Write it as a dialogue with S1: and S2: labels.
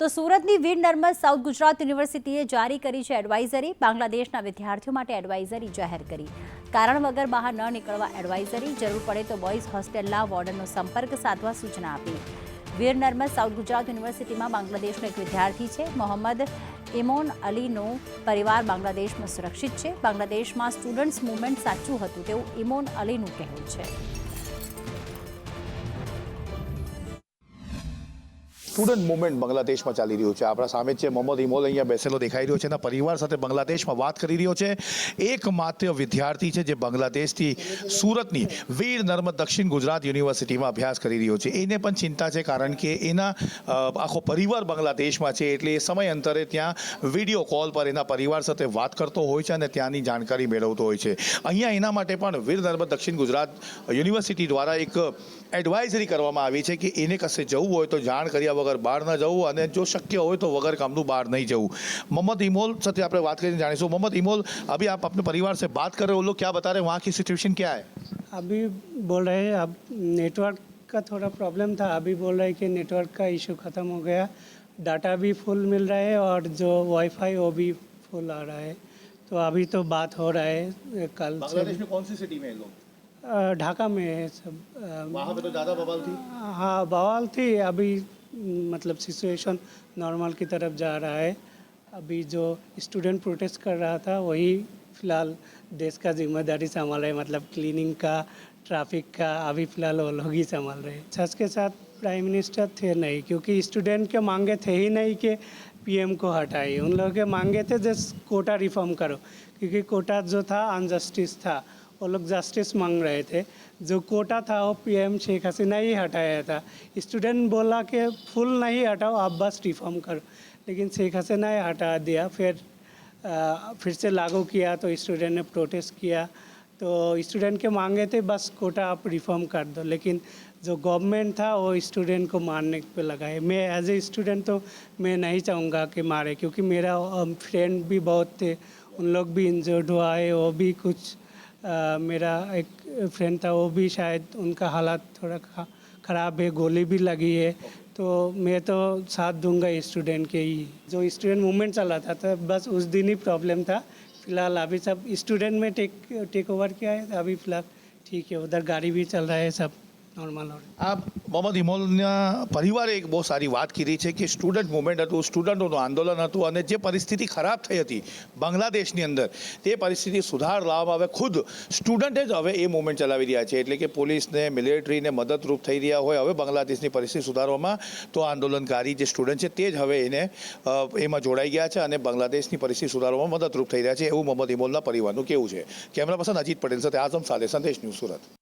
S1: તો સુરતની વીર નર્મદ સાઉથ ગુજરાત યુનિવર્સિટીએ જારી કરી છે એડવાઇઝરી બાંગ્લાદેશના વિદ્યાર્થીઓ માટે એડવાઇઝરી જાહેર કરી. કારણ વગર બહાર ન નીકળવા એડવાઇઝરી જરૂર પડે તો બોયઝ હોસ્ટેલના વોર્ડનનો સંપર્ક સાધવા સૂચના આપી. વીર નર્મદ સાઉથ ગુજરાત યુનિવર્સિટીમાં બાંગ્લાદેશનો એક વિદ્યાર્થી છે, મોહમ્મદ ઇમોન અલીનો પરિવાર બાંગ્લાદેશમાં સુરક્ષિત છે. બાંગ્લાદેશમાં સ્ટુડન્ટ્સ મુવમેન્ટ સાચું હતું તેવું ઇમોન અલીનું કહેવું છે.
S2: સ્ટુડન્ટ મુવમેન્ટ બાંગ્લાદેશમાં ચાલી રહ્યું છે. આપણા સામે છે મોહમ્મદ ઇમોલ અહીંયા બેસેલો દેખાઈ રહ્યો છે એના પરિવાર સાથે બાંગ્લાદેશમાં વાત કરી રહ્યો છે. એકમાત્ર વિદ્યાર્થી છે જે બાંગ્લાદેશથી સુરતની વીર નર્મદ દક્ષિણ ગુજરાત યુનિવર્સિટીમાં અભ્યાસ કરી રહ્યો છે. એને પણ ચિંતા છે કારણ કે એના આખો પરિવાર બાંગ્લાદેશમાં છે એટલે એ સમય અંતરે ત્યાં વીડિયો કોલ પર એના પરિવાર સાથે વાત કરતો હોય છે અને ત્યાંની જાણકારી મેળવતો હોય છે. અહીંયા એના માટે પણ વીર નર્મદ દક્ષિણ ગુજરાત યુનિવર્સિટી દ્વારા એક એડવાઇઝરી કરવામાં આવી છે કે એને કશે જવું હોય તો જાણ કર્યા વગર બહાર ન જવું અને જો શક્ય હોય તો વગર કામનું બહાર નહીં જવું मोहम्मद इमोल સાથે આપણે વાત કરીને જાણીશું मोहम्मद इमोल अभी आप अपने परिवार से बात कर रहे हो वो लोग क्या बता रहे हैं वहाँ की सिचुएशन क्या है
S3: अभी बोल रहे हैं अब नेटवर्क का थोड़ा प्रॉब्लम था अभी बोल रहे हैं कि नेटवर्क का इशू ख़त्म हो गया डाटा भी फुल मिल रहा है और जो वाईफाई वो भी फुल आ रहा है तो अभी तो बात हो रहा है कल से
S2: में कौन सी सिटी में लोग
S3: अ, ढाका में है सब
S2: वहाँ पे तो ज़्यादा बवाल थी?
S3: हाँ बवाल थी। अभी मतलब सिचुएशन नॉर्मल की तरफ़ जा रहा है। अभी जो स्टूडेंट प्रोटेस्ट कर रहा था वही फ़िलहाल देश का ज़िम्मेदारी संभाल रहे मतलब क्लीनिंग का ट्रैफ़िक का अभी फ़िलहाल वो लोग ही संभाल रहे हैं। सच के साथ प्राइम मिनिस्टर थे नहीं क्योंकि स्टूडेंट के मांगे थे ही नहीं कि पीएम को हटाइए उन लोगों के मांगे थे जस्ट कोटा रिफॉर्म करो। क्योंकि कोटा जो था अनजस्टिस था। वो लोग जस्टिस मांग रहे थे जो कोटा था वो पीएम शेख हसीना ही हटाया था स्टूडेंट बोला कि फुल नहीं हटाओ आप बस रिफॉर्म करो लेकिन शेख हसीना ही हटा दिया फिर अ, फिर से लागू किया तो स्टूडेंट ने प्रोटेस्ट किया तो स्टूडेंट के मांगे थे बस कोटा आप रिफॉर्म कर दो लेकिन जो गवर्नमेंट था वो स्टूडेंट को मारने पे लगा है मैं एज ए स्टूडेंट तो मैं नहीं चाहूँगा कि मारे क्योंकि मेरा फ्रेंड भी बहुत थे उन लोग भी इंजर्ड हुआ है वो भी कुछ अ, मेरा एक फ्रेंड था वो भी शायद उनका हालात थोड़ा खा- ख़राब है गोली भी लगी है तो मैं तो साथ दूंगा स्टूडेंट के ही जो स्टूडेंट मूवमेंट चला था तो बस उस दिन ही प्रॉब्लम था फिलहाल अभी सब स्टूडेंट में टेक टेक ओवर किया है अभी फिलहाल ठीक है उधर गाड़ी भी चल रहा है सब नॉर्मल हो रहा है
S2: આ મોહમ્મદ ઇમોલના પરિવારે એક બહુ સારી વાત કરી છે કે સ્ટુડન્ટ મુવમેન્ટ હતું, સ્ટુડન્ટોનું આંદોલન હતું અને જે પરિસ્થિતિ ખરાબ થઈ હતી બાંગ્લાદેશની અંદર, તે પરિસ્થિતિ સુધાર લાવવામાં હવે ખુદ સ્ટુડન્ટે જ હવે એ મુવમેન્ટ ચલાવી રહ્યા છે. એટલે કે પોલીસને, મિલિટરીને મદદરૂપ થઈ રહ્યા હોય, હવે બાંગ્લાદેશની પરિસ્થિતિ સુધારવામાં તો આંદોલનકારી જે સ્ટુડન્ટ છે તે જ હવે એને એમાં જોડાઈ ગયા છે અને બાંગ્લાદેશની પરિસ્થિતિ સુધારવામાં મદદરૂપ થઈ રહ્યા છે એવું મોહમ્મદ ઇમોલના પરિવારનું કેવું છે. કેમેરા પર્સન અજીત પટેલ સાથે આઝમ સાથે સંદેશ ન્યૂઝ સુરત.